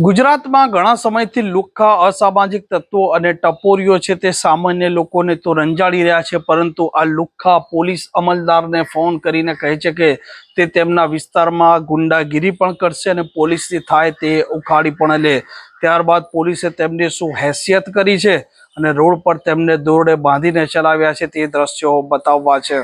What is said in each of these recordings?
ગુજરાતમાં ઘણા સમયથી લુખ્ખા, અસામાજિક તત્વો અને ટપોરીઓ છે તે સામાન્ય લોકોને તો રંજાડી રહ્યા છે, પરંતુ આ લુખ્ખા પોલીસ અમલદારને ફોન કરીને કહે છે કે તે તેમના વિસ્તારમાં ગુંડાગીરી પણ કરશે અને પોલીસથી થાય તે ઉખાડી પણ લે. ત્યારબાદ પોલીસે તેમની શું હેસિયત કરી છે અને રોડ પર તેમને દોરડે બાંધીને ચલાવ્યા છે તે દ્રશ્યો બતાવવા છે.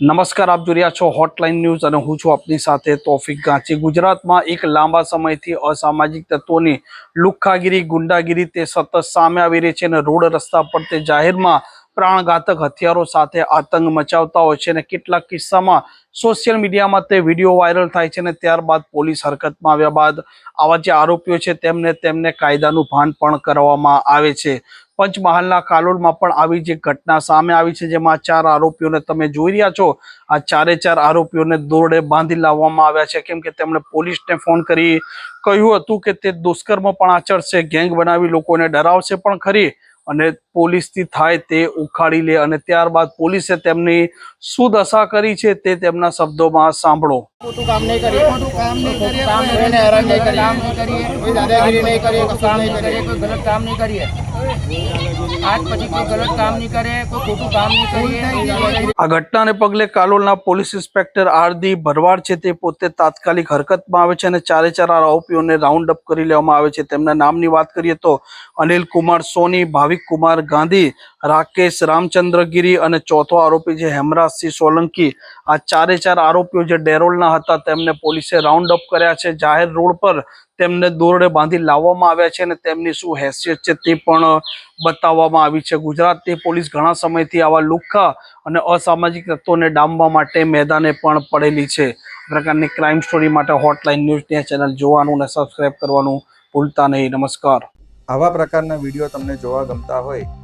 નમસ્કાર, આપ જોઈ રહ્યા છો હોટલાઇન ન્યૂઝ અને હું છું આપની સાથે તોફિક ગાંચી. ગુજરાતમાં એક લાંબા સમયથી અસામાજિક તત્વોની લુખ્ખાગીરી, ગુંડાગીરી તે સતત સામે આવી રહી છે અને રોડ રસ્તા પર તે જાહેરમાં પ્રાણઘાતક હથિયારો સાથે આતંક મચાવતા હોય છે અને કેટલાક કિસ્સામાં સોશિયલ મીડિયામાં તે વીડિયો વાયરલ થાય છે અને ત્યારબાદ પોલીસ હરકતમાં આવ્યા બાદ આવા જે આરોપીઓ છે તેમને તેમને કાયદાનું ભાન પણ કરવામાં આવે છે. પંચમહાલના કાલોલમાં પણ આવી જે ઘટના સામે આવી છે જેમાં ચાર આરોપીઓને તમે જોઈ રહ્યા છો. આ ચારે ચાર આરોપીઓને દોરડે બાંધી લાવવામાં આવ્યા છે. કેમ કે તેમણે પોલીસને ફોન કરી કહ્યું હતું કે તે દુષ્કર્મ પણ આચરશે ગેંગ બનાવી લોકોને ડરાવશે પણ ખરી અને પોલીસથી થાય તે ઉખાડી લે અને ત્યારબાદ પોલીસે તેમની શું દશા કરી છે તે તેમના શબ્દોમાં સાંભળો. ખોટું કામ નહીં કરીએ. ખોટું કામ નહીં કરીએ. કામ નહીં કરીએ. કામ નહીં કરીએ. કોઈ દાદાગીરી નહીં કરીએ કશું કામ નહીં નહીં કરીએ. કરીએ. કોઈ ગલત કામ નહીં કરીએ. આજ પછી કોઈ ગલત કામ નહીં કરે કોઈ ખોટું કામ નહીં કરીએ આ ઘટનાને પગલે કાલોલના પોલીસ ઇન્સ્પેક્ટર આરદી ભરવાડ છે તે પોતે તાત્કાલિક હરકતમાં આવે છે અને ચારે ચાર આરોપીઓને રાઉન્ડ અપ કરી લેવામાં આવે છે. તેમના નામની વાત કરીએ તો અનિલ કુમાર સોની ભાવિક કુમાર ગાંધી રાકેશ, રામચંદ્રગીરી અને ચોથો આરોપી છે હેમરાજસિંહ સોલંકી. આ ચારે ચાર આરોપીઓ જે ડેરોલના હતા, તેમને પોલીસે રાઉન્ડ અપ કર્યા છે. જાહેર રોડ પર તેમને દોરડે બાંધી લાવવામાં આવ્યા છે અને તેમની શું હેસિયત છે તે પણ બતાવવામાં આવી છે. ગુજરાતની પોલીસ ઘણા સમયથી આવા લુખ્ખા અને અસામાજિક તત્વોને ડામવા માટે મેદાને પણ પડેલી છે. પ્રકારની ક્રાઇમ સ્ટોરી માટે હોટલાઇન ન્યૂઝની ચેનલ જોવાનું અને સબસ્ક્રાઇબ કરવાનું ભૂલતા નહીં. નમસ્કાર. આવા પ્રકારના વીડિયો તમને જોવા ગમતા હોય